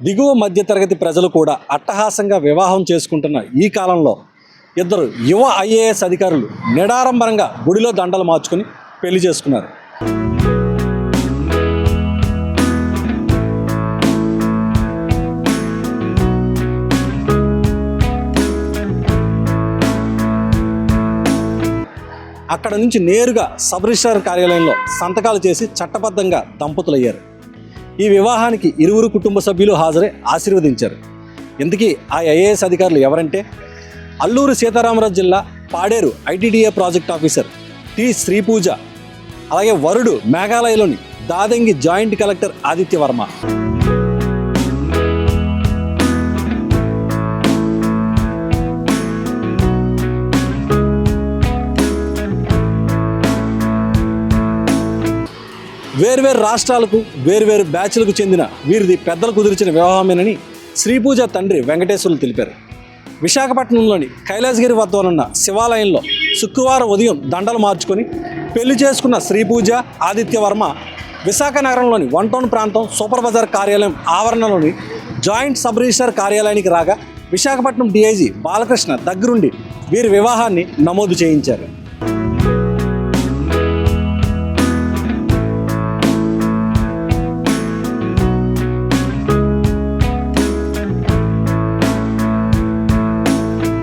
దిగువ మధ్యతరగతి ప్రజలు కూడా అట్టహాసంగా వివాహం చేసుకుంటున్న ఈ కాలంలో ఇద్దరు యువ ఐఏఎస్ అధికారులు నిడారంభరంగా గుడిలో దండలు మార్చుకుని పెళ్ళి చేసుకున్నారు. అక్కడ నుంచి నేరుగా సబ్ రిజిస్ట్రార్ కార్యాలయంలో సంతకాలు చేసి చట్టబద్ధంగా దంపతులయ్యారు. ఈ వివాహానికి ఇరువురు కుటుంబ సభ్యులు హాజరై ఆశీర్వదించారు. ఇంతకీ ఆ ఐఏఎస్ అధికారులు ఎవరంటే అల్లూరు సీతారామరాజు జిల్లా Paderu ITDA project officer T Sripuja అలాగే వరుడు మేఘాలయలోని దాదంగి జాయింట్ కలెక్టర్ ఆదిత్య వర్మ. వేర్వేరు రాష్ట్రాలకు వేర్వేరు బ్యాచ్లకు చెందిన వీరిది పెద్దలు కుదిర్చిన వివాహమేనని శ్రీపూజ తండ్రి వెంకటేశ్వరులు తెలిపారు. విశాఖపట్నంలోని కైలాసగిరి వద్ద ఉన్న శివాలయంలో శుక్రవారం ఉదయం దండలు మార్చుకొని పెళ్ళి చేసుకున్న శ్రీపూజ ఆదిత్యవర్మ విశాఖ నగరంలోని వన్ టౌన్ ప్రాంతం సూపర్ బజార్ కార్యాలయం ఆవరణలోని జాయింట్ సబ్ రిజిస్టర్ కార్యాలయానికి రాగా విశాఖపట్నం డీఐజీ బాలకృష్ణ దగ్గరుండి వీరి వివాహాన్ని నమోదు చేయించారు.